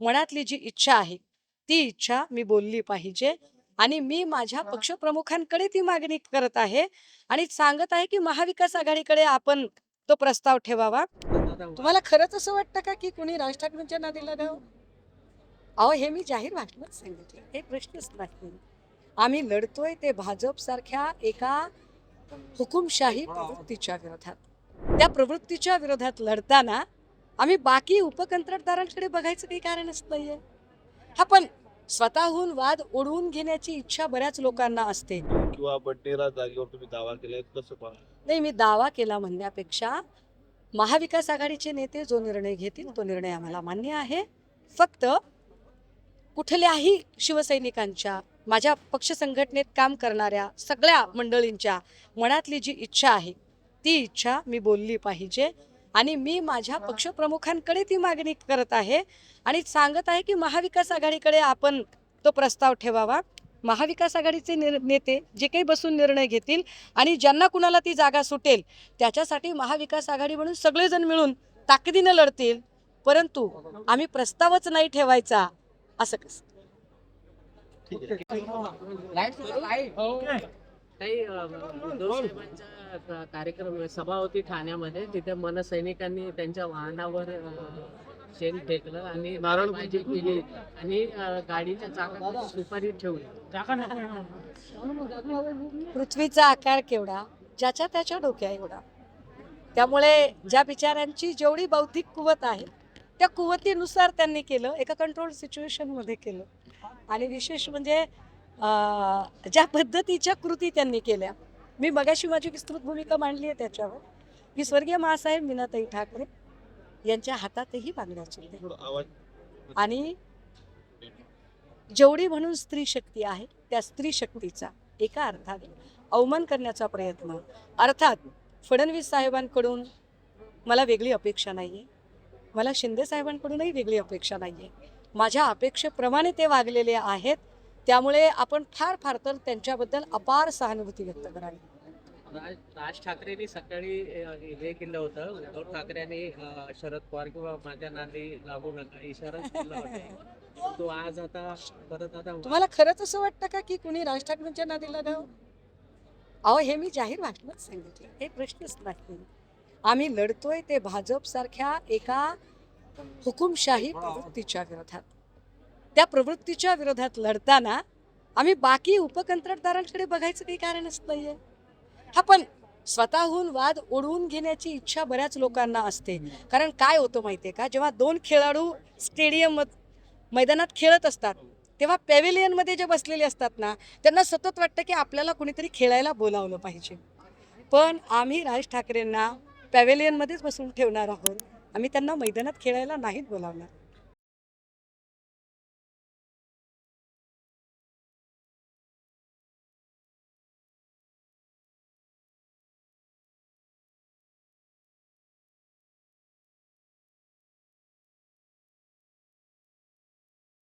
मनातली जी इच्छा आहे ती इच्छा मी बोलली पाहिजे आणि मी माझ्या पक्षप्रमुखांकडे ती मागणी करत आहे आणि सांगत आहे की महाविकास आघाडीकडे आपण तो प्रस्ताव ठेवावा. तुम्हाला खरंच असं वाटतं का की कुणी राज ठाकरेंच्या नादी लागावं अहो हे मी जाहीर भाषणात सांगितलं. हे प्रश्नच नाही. आम्ही लढतोय ते भाजप सारख्या एका हुकुमशाही प्रवृत्तीच्या विरोधात. त्या प्रवृत्तीच्या विरोधात लढताना आम्ही बाकी उपकंत्राटदारांकडे बघायचं काही कारणच नाहीये. हा पण स्वतःहून वाद ओढवून घेण्याची इच्छा बऱ्याच लोकांना असते. किंवा बंडेरा जागेवर तुम्ही दावा केलाय कसं नाही मी दावा केला म्हणण्यापेक्षा महाविकास आघाडीचे नेते जो निर्णय घेतील तो निर्णय आम्हाला मान्य आहे. फक्त कुठल्याही शिवसैनिकांच्या माझ्या पक्ष संघटनेत काम करणाऱ्या सगळ्या मंडळींच्या मनातली जी इच्छा आहे ती इच्छा मी बोलली पाहिजे. आणि मी माझ्या पक्षप्रमुखांकडे ती मागणी करत आहे आणि सांगत आहे की महाविकास आघाडीकडे आपण तो प्रस्ताव ठेवावा. महाविकास आघाडीचे निर- नेते जे काही बसून निर्णय घेतील आणि ज्यांना कुणाला ती जागा सुटेल त्याच्यासाठी महाविकास आघाडी म्हणून सगळेजण मिळून ताकदीनं लढतील. परंतु आम्ही प्रस्तावच नाही ठेवायचा असं कसं? काही उद्धव कार्यक्रम सभा होती ठाण्यामध्ये तिथे मनसैनिकांनी त्यांच्या वाहनावर शेण फेकलं आणि नारळबाजी केली आणि गाडीच्या चाकात सुपारी ठेवली. पृथ्वीचा आकार केवढा? ज्याच्या त्याच्या डोक्या एवढा? त्यामुळे ज्या बिचाऱ्यांची जेवढी बौद्धिक कुवत आहे त्या कुवतीनुसार त्यांनी केलं एका कंट्रोल सिच्युएशनमध्ये केलं. आणि विशेष म्हणजे ज्या पद्धतीच्या कृती त्यांनी केल्या. मी मगाशी माझी विस्तृत भूमिका मांडली आहे त्याच्यावर. की स्वर्गीय महासाहेब मीनाताई ठाकरे यांच्या हातातही थोडं आवाज आणि जेवढी म्हणून स्त्री शक्ती आहे त्या स्त्री शक्तीचा एका अर्थाने अवमान करण्याचा प्रयत्न. अर्थात फडणवीस साहेबांकडून मला वेगळी अपेक्षा नाही आहे मला शिंदे साहेबांकडूनही वेगळी अपेक्षा नाही आहे माझ्या अपेक्षेप्रमाणे ते वागलेले आहेत. त्यामुळे आपण फार फार तर त्यांच्याबद्दल अपार सहानुभूती व्यक्त करावी. राज राज ठाकरेंनी सकाळी हे केलं होतं उद्धव ठाकरेंनी शरद पवार किंवा माझ्या नादी लागू नका इशारा दिला होता. तो आज आता परत आता तुम्हाला खरंच असं वाटतं का की कुणी राज ठाकरेंच्या नादी लागावं अहो हे मी जाहीर भाषणात सांगितलं. हे प्रश्नच नाही. आम्ही लढतोय ते भाजप सारख्या एका हुकुमशाही प्रवृत्तीच्या विरोधात. त्या प्रवृत्तीच्या विरोधात लढताना आम्ही बाकी उपकंत्राटदारांकडे बघायचं काही कारणच नाहीये. हा पण स्वतःहून वाद ओढवून घेण्याची इच्छा बऱ्याच लोकांना असते. कारण काय होतं माहितीये का? जेव्हा दोन खेळाडू स्टेडियम मैदानात खेळत असतात तेव्हा पॅव्हिलियनमध्ये जे बसलेले असतात ना त्यांना सतत वाटतं की आपल्याला कुणीतरी खेळायला बोलावलं पाहिजे. पण आम्ही राज ठाकरेंना पॅव्हिलियनमध्येच बसून ठेवणार आहोत. आम्ही त्यांना मैदानात खेळायला नाहीत बोलावणार.